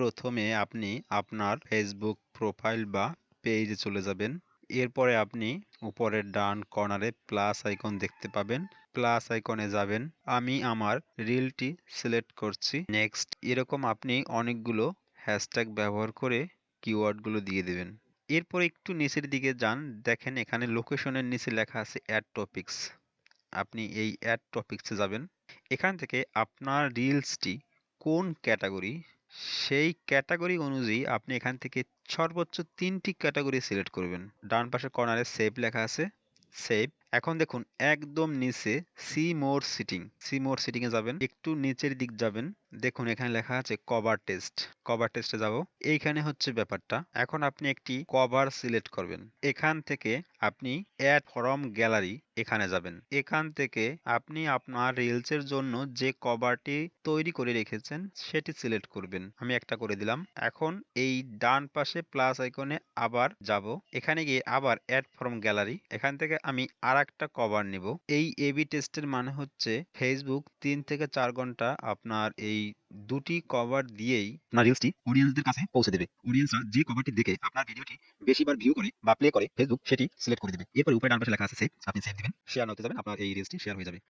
প্রথমে আপনি আপনার ফেসবুক প্রোফাইল বা পেজে চলে যাবেন। এরপরে আপনি উপরের ডান কর্নারে প্লাস আইকন দেখতে পাবেন। প্লাস আইকনে যাবেন। আমি আমার রিলটি সিলেক্ট করছি। নেক্সট এরকম আপনি অনেকগুলো হ্যাশট্যাগ ব্যবহার করে কিওয়ার্ডগুলো দিয়ে দেবেন। এরপর একটু নিচের দিকে যান। দেখেন এখানে লোকেশনের নিচে লেখা আছে অ্যাড টপিক্স আপনি এই অ্যাড টপিক্সে যাবেন। এখান থেকে আপনার রিলসটি কোন ক্যাটাগরি সেই ক্যাটাগরি অনুযায়ী আপনি এখান থেকে সর্বোচ্চ তিনটি ক্যাটাগরি সিলেক্ট করবেন। ডান পাশে কর্নারে সেভ লেখা আছে। সেভ এখন দেখুন, একদম নিচে see more sitting see more sitting এ যাবেন। একটু নিচের দিক যাবেন। দেখুন, এখানে লেখা আছে কভার টেস্ট কভার টেস্টে যাব। এইখানে হচ্ছে ব্যাপারটা। এখন আপনি একটি কভার সিলেক্ট করবেন। এখান থেকে আপনি অ্যাড ফরম গ্যালারি এখানে যাবেন। এখান থেকে আপনি আপনার রিলসের জন্য যে কভারটি তৈরি করে রেখেছেন, সেটি সিলেক্ট করবেন। আমি একটা করে দিলাম। এখন এই ডান পাশে প্লাস আইকনে আবার যাব। এখানে গিয়ে আবার অ্যাড ফরম গ্যালারি এখান থেকে আমি আর একটা কভার নিব। এই এবি টেস্টের মানে হচ্ছে ফেসবুক তিন থেকে চার ঘণ্টা আপনার এই দুটি কভার দিয়েই আপনার রিলসটি অডিয়েন্সদের কাছে পৌঁছে দেবে। অডিয়েন্সরা যে কভারটি দেখে আপনার ভিডিওটি বেশিবার ভিউ করে বা প্লে করে ফেসবুক সেটি সিলেক্ট করে দেবে। এরপর উপরে ডান পাশে লেখা আছে সেভ আপনি সেভ দিবেন শেয়ার করতে যাবেন, আপনার এই রিলসটি শেয়ার হয়ে যাবে।